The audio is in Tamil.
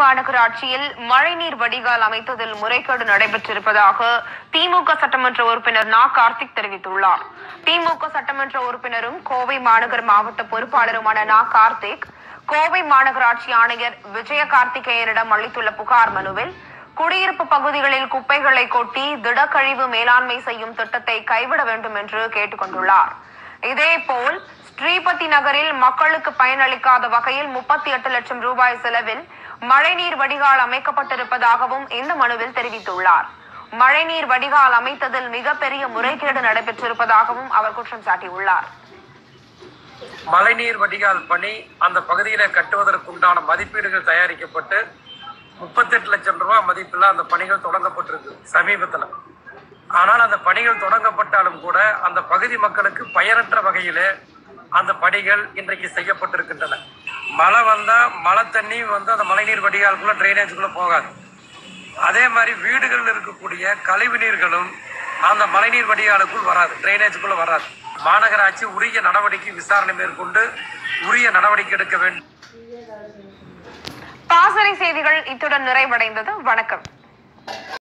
மாநகராட்சியில் மழைநீர் வடிகால் அமைத்ததில் முறைகேடு நடைபெற்றிருப்பதாக திமுக சட்டமன்ற உறுப்பினர் நா. கார்த்திக் தெரிவித்துள்ளார். திமுக சட்டமன்ற உறுப்பினரும் கோவை மாநகர் மாவட்ட பொறுப்பாளருமான நா. கார்த்திக் கோவை மாநகராட்சி ஆணையர் விஜய கார்த்திகேயனிடம் அளித்துள்ள புகார் மனுவில் குடியிருப்பு பகுதிகளில் குப்பைகளை கொட்டி திடக்கழிவு மேலாண்மை செய்யும் திட்டத்தை கைவிட வேண்டும் என்று கேட்டுக்கொண்டுள்ளார் இதேபோல் ஸ்ரீபதி நகரில் மக்களுக்கு பயனளிக்காத வகையில் முப்பத்தி எட்டு லட்சம் ரூபாய் செலவில் மழைநீர் வடிகால் அமைக்கப்பட்டிருப்பதாகவும் இந்த மனுவில் தெரிவித்துள்ளார். மழைநீர் வடிகால் அமைத்ததில் மிகப்பெரிய முறைகேடு நடைபெற்றிருப்பதாகவும் அவர் குற்றம் சாட்டியுள்ளார். மழைநீர் வடிகால் பணி அந்த பகுதியில கட்டுவதற்குண்டான மதிப்பீடுகள் தயாரிக்கப்பட்டு முப்பத்தெட்டு லட்சம் ரூபாய் மதிப்பில் அந்த பணிகள் தொடங்கப்பட்டிருக்கு சமீபத்தில். ஆனால் அந்த பணிகள் தொடங்கப்பட்டாலும் கூட அந்த பகுதி மக்களுக்கு பயனற்ற வகையிலே அந்த பணிகள் இன்றைக்கு செய்யப்பட்டிருக்கின்றன. மழை வந்தால் மழை தண்ணி வந்து அந்த மழைநீர் வடிகாலுக்குள்ளே ட்ரைனேஜுக்குள்ளே போகாது. அதே மாதிரி வீடுகளில் இருக்கக்கூடிய கழிவு நீர்களும் அந்த மழைநீர் வடிகாலுக்குள் வராது ட்ரைனேஜுக்குள்ளே வராது. மாநகராட்சி உரிய நடவடிக்கை விசாரணை மேற்கொண்டு உரிய நடவடிக்கை எடுக்க வேண்டும். பாசறை செய்திகள் இத்துடன் நிறைவடைந்தது. வணக்கம்.